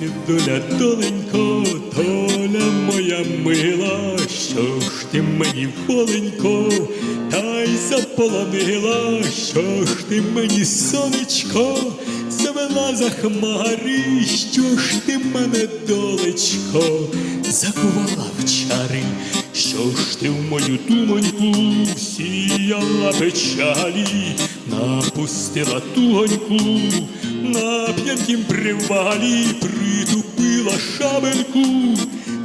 доля, доленько, доля моя мила, що ж ти мені воленько, та й заполонила, що ж ти мені сонечко, завела за хмари, що ж ти мене долечко, закувала в чари, що ж ти в мою думоньку сіяла печалі, напустила тугоньку, на п'янкім привалі притупила шабельку,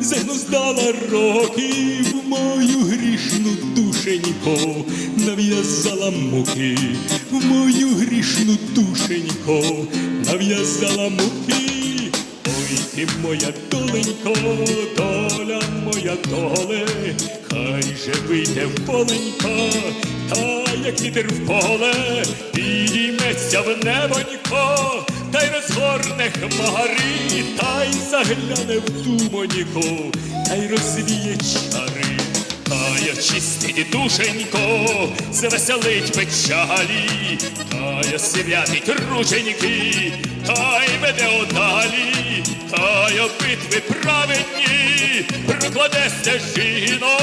загнуздала роки в мою грішну душенько, нав'язала муки, в мою грішну душенько, нав'язала муки. Ой, ти моя доленько, доля моя доле, хай же вийде в та як вітер в поле, підійметься в небонько, та й розгорне хмари, та й загляне в думоньку, та й розвіє чари. Тая чистить душенько, завеселить печалі, тая святить рученьки, та й веде одалі, тая битви праведні, прокладе стежино,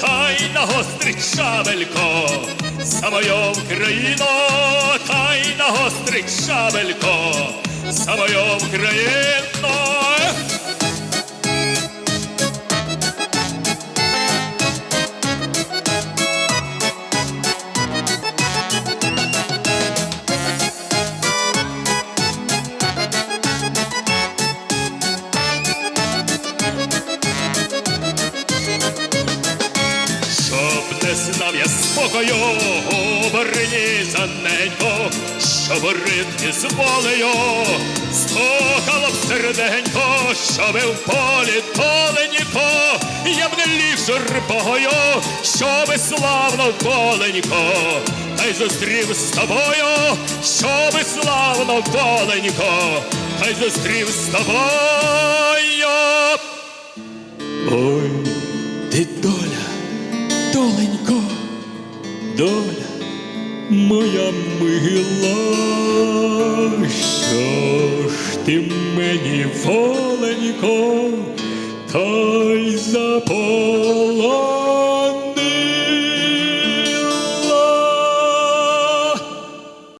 та й нагострить шабелько, за мою Україну, та й шабелько, за мою Україну. Знав я спокою, обрині за ненько, щоб ритки з волею стукало б серденько, щоби в полі доленько, я б не ліг журбою, щоби славно доленько, та й зустрів з тобою, щоби славно доленько, та й зустрів з тобою. Ой, ти доля, доленько, доля моя мила, що ж ти мені воленько, та й заполонила.